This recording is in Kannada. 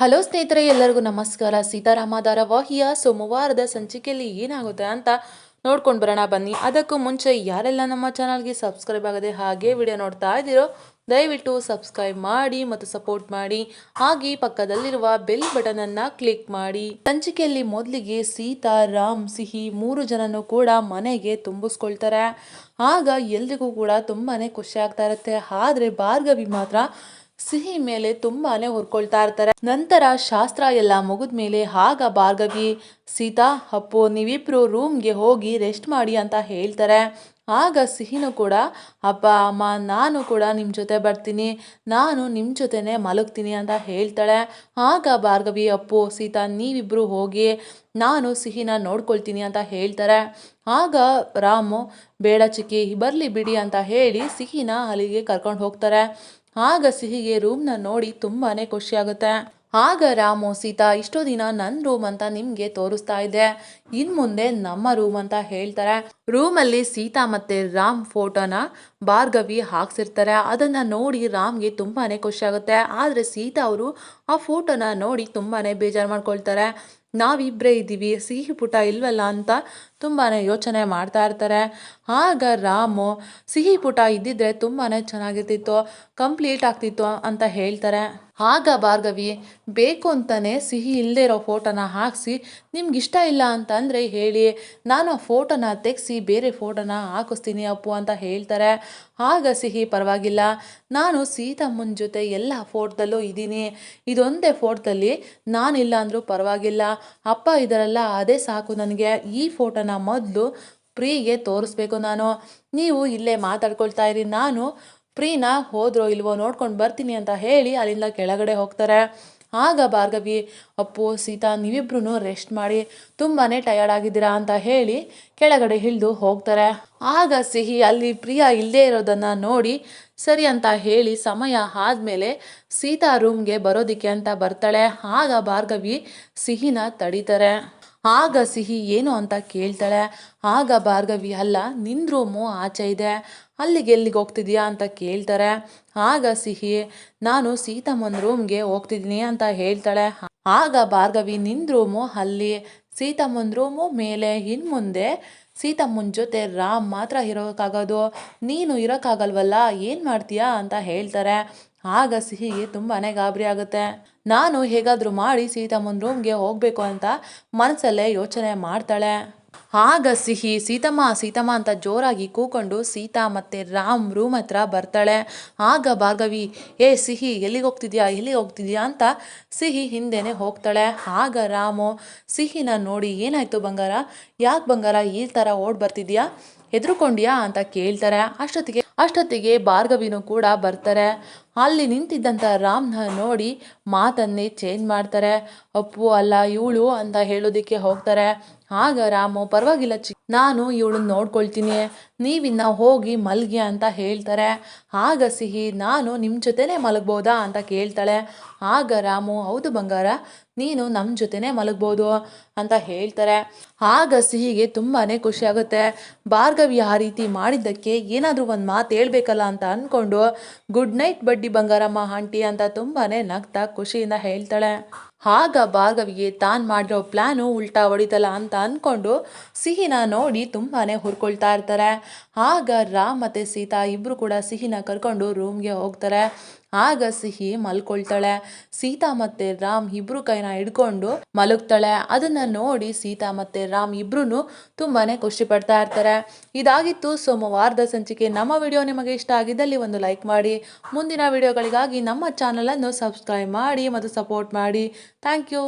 ಹಲೋ ಸ್ನೇಹಿತರೆ, ಎಲ್ಲರಿಗೂ ನಮಸ್ಕಾರ. ಸೀತಾರಾಮ ಧಾರಾವಾಹಿಯ ಸೋಮವಾರದ ಸಂಚಿಕೆಯಲ್ಲಿ ಏನಾಗುತ್ತೆ ಅಂತ ನೋಡ್ಕೊಂಡು ಬರೋಣ. ಬನ್ನಿ. ಅದಕ್ಕೂ ಮುಂಚೆ ಯಾರೆಲ್ಲ ನಮ್ಮ ಚಾನಲ್ಗೆ ಸಬ್ಸ್ಕ್ರೈಬ್ ಆಗದೆ ಹಾಗೆ ವಿಡಿಯೋ ನೋಡ್ತಾ ಇದ್ದೀರೋ, ದಯವಿಟ್ಟು ಸಬ್ಸ್ಕ್ರೈಬ್ ಮಾಡಿ ಮತ್ತು ಸಪೋರ್ಟ್ ಮಾಡಿ. ಹಾಗೆ ಪಕ್ಕದಲ್ಲಿರುವ ಬೆಲ್ ಬಟನ್ ಅನ್ನ ಕ್ಲಿಕ್ ಮಾಡಿ. ಸಂಚಿಕೆಯಲ್ಲಿ ಮೊದಲಿಗೆ ಸೀತಾ ರಾಮ್ ಸಿಹಿ ಮೂರು ಜನನು ಕೂಡ ಮನೆಗೆ ತುಂಬಿಸ್ಕೊಳ್ತಾರೆ. ಆಗ ಎಲ್ರಿಗೂ ಕೂಡ ತುಂಬಾನೇ ಖುಷಿ ಆಗ್ತಾ ಇರುತ್ತೆ. ಆದ್ರೆ ಭಾರ್ಗವಿ ಮಾತ್ರ ಸಿಹಿ ಮೇಲೆ ತುಂಬಾನೇ ಹುರ್ಕೊಳ್ತಾ ಇರ್ತಾರೆ. ನಂತರ ಶಾಸ್ತ್ರ ಎಲ್ಲ ಮುಗಿದ್ಮೇಲೆ ಆಗ ಭಾರ್ಗವಿ, ಸೀತಾ, ಅಪ್ಪು, ನೀವಿಬ್ರು ರೂಮ್ಗೆ ಹೋಗಿ ರೆಸ್ಟ್ ಮಾಡಿ ಅಂತ ಹೇಳ್ತಾರೆ. ಆಗ ಸಿಹಿನೂ ಕೂಡ, ಅಪ್ಪ, ಅಮ್ಮ, ನಾನು ಕೂಡ ನಿಮ್ಮ ಜೊತೆ ಬರ್ತೀನಿ, ನಾನು ನಿಮ್ಮ ಜೊತೆನೆ ಮಲಗ್ತೀನಿ ಅಂತ ಹೇಳ್ತಾಳೆ. ಆಗ ಭಾರ್ಗವಿ, ಅಪ್ಪು, ಸೀತಾ ನೀವಿಬ್ಬರು ಹೋಗಿ ನಾನು ಸಿಹಿನ ನೋಡ್ಕೊಳ್ತೀನಿ ಅಂತ ಹೇಳ್ತಾರೆ. ಆಗ ರಾಮು, ಬೇಡ ಚಿಕ್ಕಿ, ಬರಲಿ ಬಿಡಿ ಅಂತ ಹೇಳಿ ಸಿಹಿನ ಅಲ್ಲಿಗೆ ಕರ್ಕೊಂಡು ಹೋಗ್ತಾರೆ. ಆಗ ಸಿಹಿಗೆ ರೂಮ್ನ ನೋಡಿ ತುಂಬಾನೇ ಖುಷಿ ಆಗುತ್ತೆ ಆಗ ರಾಮು, ಸೀತಾ, ಇಷ್ಟೋ ದಿನ ನನ್ನ ರೂಮ್ ಅಂತ ನಿಮ್ಗೆ ತೋರಿಸ್ತಾ ಇದೆ. ಇನ್ ಮುಂದೆ ನಮ್ಮ ರೂಮ್ ಅಂತ ಹೇಳ್ತಾರೆ. ರೂಮಲ್ಲಿ ಸೀತಾ ಮತ್ತೆ ರಾಮ್ ಫೋಟೋನ ಭಾರ್ಗವಿ ಹಾಕ್ಸಿರ್ತಾರೆ. ಅದನ್ನ ನೋಡಿ ರಾಮ್ಗೆ ತುಂಬಾನೇ ಖುಷಿ ಆಗುತ್ತೆ. ಆದ್ರೆ ಸೀತಾ ಅವರು ಆ ಫೋಟೋನ ನೋಡಿ ತುಂಬಾನೇ ಬೇಜಾರು ಮಾಡ್ಕೊಳ್ತಾರೆ. ನಾವಿಬ್ಬರೇ ಇದ್ದೀವಿ, ಸಿಹಿ ಪುಟ ಇಲ್ವಲ್ಲ ಅಂತ ತುಂಬಾ ಯೋಚನೆ ಮಾಡ್ತಾ ಇರ್ತಾರೆ. ಆಗ ರಾಮು, ಸಿಹಿ ಪುಟ ಇದ್ದಿದ್ರೆ ತುಂಬಾ ಚೆನ್ನಾಗಿರ್ತಿತ್ತು, ಕಂಪ್ಲೀಟ್ ಆಗ್ತಿತ್ತು ಅಂತ ಹೇಳ್ತಾರೆ. ಆಗ ಭಾರ್ಗವಿ ಬೇಕು ಅಂತಾನೆ ಸಿಹಿ ಇಲ್ಲದೆ ಇರೋ ಫೋಟೋನ ಹಾಕಿಸಿ, ನಿಮ್ಗಿಷ್ಟ ಇಲ್ಲ ಇಲ್ಲ ಅಂತಂದರೆ ಹೇಳಿ, ನಾನು ಆ ಫೋಟೋನ ತೆಗೆಸಿ ಬೇರೆ ಫೋಟೋನ ಹಾಕಿಸ್ತೀನಿ ಅಪ್ಪು ಅಂತ ಹೇಳ್ತಾರೆ. ಆಗ ಸಿಹಿ ಪರವಾಗಿಲ್ಲ. ನಾನು ಸೀತಮ್ಮನ ಜೊತೆ ಎಲ್ಲ ಫೋಟೋದಲ್ಲೂ ಇದ್ದೀನಿ. ಇದೊಂದೇ ಫೋಟೋದಲ್ಲಿ ಇಲ್ಲ ಅಂದರೂ ಪರವಾಗಿಲ್ಲ. ಅಪ್ಪ ಇದರಲ್ಲ ಅದೇ ಸಾಕು ನನಗೆ. ಈ ಫೋಟೋನ ಮೊದಲು ಪ್ರೀಗೆ ತೋರಿಸ್ಬೇಕು ನಾನು. ನೀವು ಇಲ್ಲೇ ಮಾತಾಡ್ಕೊಳ್ತಾ ಇರಿ. ನಾನು ಪ್ರೀನ, ಹೋದ್ರೋ ಇಲ್ವೋ ನೋಡ್ಕೊಂಡು ಬರ್ತೀನಿ ಅಂತ ಹೇಳಿ ಅಲ್ಲಿಂದ ಕೆಳಗಡೆ ಹೋಗ್ತಾರೆ. ಆಗ ಭಾರ್ಗವಿ, ಅಪ್ಪು, ಸೀತಾ ನೀವಿಬ್ರು ರೆಸ್ಟ್ ಮಾಡಿ ತುಂಬಾ ಟಯರ್ಡ್ ಆಗಿದ್ದೀರಾ ಅಂತ ಹೇಳಿ ಕೆಳಗಡೆ ಇಳಿದು ಹೋಗ್ತಾರೆ. ಆಗ ಸಿಹಿ ಅಲ್ಲಿ ಪ್ರಿಯ ಇಲ್ಲದೇ ಇರೋದನ್ನು ನೋಡಿ ಸರಿ ಅಂತ ಹೇಳಿ ಸಮಯ ಆದಮೇಲೆ ಸೀತಾ ರೂಮ್ಗೆ ಬರೋದಿಕ್ಕೆ ಅಂತ ಬರ್ತಾಳೆ. ಆಗ ಭಾರ್ಗವಿ ಸಿಹಿನ ತಡೀತಾರೆ. ಆಗ ಸಿಹಿ ಏನು ಅಂತ ಕೇಳ್ತಾಳೆ. ಆಗ ಭಾರ್ಗವಿ, ಅಲ್ಲ ನಿನ್ನ ರೂಮು ಆಚೆ ಇದೆ. ಅಲ್ಲಿಗೆ ಎಲ್ಲಿಗೆ ಹೋಗ್ತಿದ್ಯಾ? ಅಂತ ಕೇಳ್ತಾರೆ. ಆಗ ಸಿಹಿ, ನಾನು ಸೀತಮ್ಮನ ರೂಮ್ಗೆ ಹೋಗ್ತಿದ್ದೀನಿ ಅಂತ ಹೇಳ್ತಾಳೆ. ಆಗ ಭಾರ್ಗವಿ ನಿನ್ನ ರೂಮು ಅಲ್ಲಿ. ಸೀತಮ್ಮನ ರೂಮು ಮೇಲೆ. ಇನ್ನು ಮುಂದೆ ಸೀತಮ್ಮನ ಜೊತೆ ರಾಮ್ ಮಾತ್ರ ಇರೋಕ್ಕಾಗೋದು, ನೀನು ಇರೋಕ್ಕಾಗಲ್ವಲ್ಲ, ಏನು ಮಾಡ್ತೀಯಾ ಅಂತ ಹೇಳ್ತಾರೆ. ಆಗ ಸಿಹಿಗೆ ತುಂಬಾ ಗಾಬರಿ ಆಗುತ್ತೆ. ನಾನು ಹೇಗಾದರೂ ಮಾಡಿ ಸೀತಮ್ಮನ ರೂಮ್ಗೆ ಹೋಗಬೇಕು ಅಂತ ಮನಸ್ಸಲ್ಲೇ ಯೋಚನೆ ಮಾಡ್ತಾಳೆ. ಆಗ ಸಿಹಿ, ಸೀತಮ್ಮ ಸೀತಮ್ಮ ಅಂತ ಜೋರಾಗಿ ಕೂಕೊಂಡು ಸೀತಾ ಮತ್ತೆ ರಾಮ್ ರೂಮ್ ಹತ್ರ ಬರ್ತಾಳೆ. ಆಗ ಭಾರ್ಗವಿ, ಏ ಸಿಹಿ, ಎಲ್ಲಿಗೆ ಹೋಗ್ತಿದ್ಯಾ ಎಲ್ಲಿಗೆ ಹೋಗ್ತಿದ್ಯಾ? ಅಂತ ಸಿಹಿ ಹಿಂದೆನೆ ಹೋಗ್ತಾಳೆ. ಆಗ ರಾಮು, ಸಿಹಿನ ನೋಡಿ ಏನಾಯ್ತು ಬಂಗಾರ? ಯಾಕೆ ಬಂಗಾರ ಈ ಥರ ಓಡ್ ಬರ್ತಿದ್ಯಾ? ಹೆದರ್ಕೊಂಡ್ಯಾ? ಅಂತ ಕೇಳ್ತಾರೆ. ಅಷ್ಟೊತ್ತಿಗೆ ಅಷ್ಟೊತ್ತಿಗೆ ಭಾರ್ಗವಿನೂ ಕೂಡ ಬರ್ತಾರೆ. ಅಲ್ಲಿ ನಿಂತಿದ್ದಂಥ ರಾಮ್ನ ನೋಡಿ ಮಾತನ್ನೇ ಚೇಂಜ್ ಮಾಡ್ತಾರೆ. ಅಪ್ಪು ಅಲ್ಲ, ಇವಳು ಅಂತ ಹೇಳೋದಕ್ಕೆ ಹೋಗ್ತಾರೆ. ಆಗ ರಾಮು ಪರವಾಗಿಲ್ಲ ಚಿ ನಾನು ಇವಳನ್ನ ನೋಡ್ಕೊಳ್ತೀನಿ. ನೀವಿನ್ನ ಹೋಗಿ ಮಲ್ಗಿ ಅಂತ ಹೇಳ್ತಾರೆ. ಆಗ ಸಿಹಿ, ನಾನು ನಿಮ್ಮ ಜೊತೆನೇ ಮಲಗ್ಬೋದಾ? ಅಂತ ಕೇಳ್ತಾಳೆ. ಆಗ ರಾಮು, ಹೌದು ಬಂಗಾರ, ನೀನು ನಮ್ಮ ಜೊತೆನೇ ಮಲಗ್ಬೋದು ಅಂತ ಹೇಳ್ತಾರೆ. ಆಗ ಸಿಹಿಗೆ ತುಂಬಾ ಖುಷಿ ಆಗುತ್ತೆ. ಭಾರ್ಗವಿ ಆ ರೀತಿ ಮಾಡಿದ್ದಕ್ಕೆ ಏನಾದರೂ ಒಂದು ಮಾತು ಹೇಳ್ಬೇಕಲ್ಲ ಅಂತ ಅಂದ್ಕೊಂಡು ಗುಡ್ ನೈಟ್ ಬಡ್ಡಿ ಬಂಗಾರಮ್ಮ ಆಂಟಿ ಅಂತ ತುಂಬಾ ನಗ್ತಾ ಖುಷಿಯಿಂದ ಹೇಳ್ತಾಳೆ. ಆಗ ಭಾರ್ಗವಿಗೆ ತಾನು ಮಾಡಿರೋ ಪ್ಲ್ಯಾನು ಉಲ್ಟಾ ಹೊಡಿತಲ್ಲ ಅಂತ ಅಂದ್ಕೊಂಡು ಸಿಹಿನ ನೋಡಿ ತುಂಬಾ ಹುರ್ಕೊಳ್ತಾ ಇರ್ತಾರೆ. ಆಗ ರಾಮ್ ಮತ್ತು ಸೀತಾ ಇಬ್ಬರು ಕೂಡ ಸಿಹಿನ ಕರ್ಕೊಂಡು ರೂಮ್ಗೆ ಹೋಗ್ತಾರೆ. ಆಗ ಸಿಹಿ ಮಲ್ಕೊಳ್ತಾಳೆ. ಸೀತಾ ಮತ್ತೆ ರಾಮ್ ಇಬ್ರು ಕೈನ ಹಿಡ್ಕೊಂಡು ಮಲಗ್ತಾಳೆ. ಅದನ್ನ ನೋಡಿ ಸೀತಾ ಮತ್ತೆ ರಾಮ್ ಇಬ್ರು ತುಂಬಾನೇ ಖುಷಿ ಪಡ್ತಾ ಇರ್ತಾರೆ. ಇದಾಗಿತ್ತು ಸೋಮವಾರದ ಸಂಚಿಕೆ. ನಮ್ಮ ವಿಡಿಯೋ ನಿಮಗೆ ಇಷ್ಟ ಆಗಿದ್ದಲ್ಲಿ ಒಂದು ಲೈಕ್ ಮಾಡಿ. ಮುಂದಿನ ವಿಡಿಯೋಗಳಿಗಾಗಿ ನಮ್ಮ ಚಾನಲನ್ನು ಸಬ್ಸ್ಕ್ರೈಬ್ ಮಾಡಿ ಮತ್ತು ಸಪೋರ್ಟ್ ಮಾಡಿ. Thank you.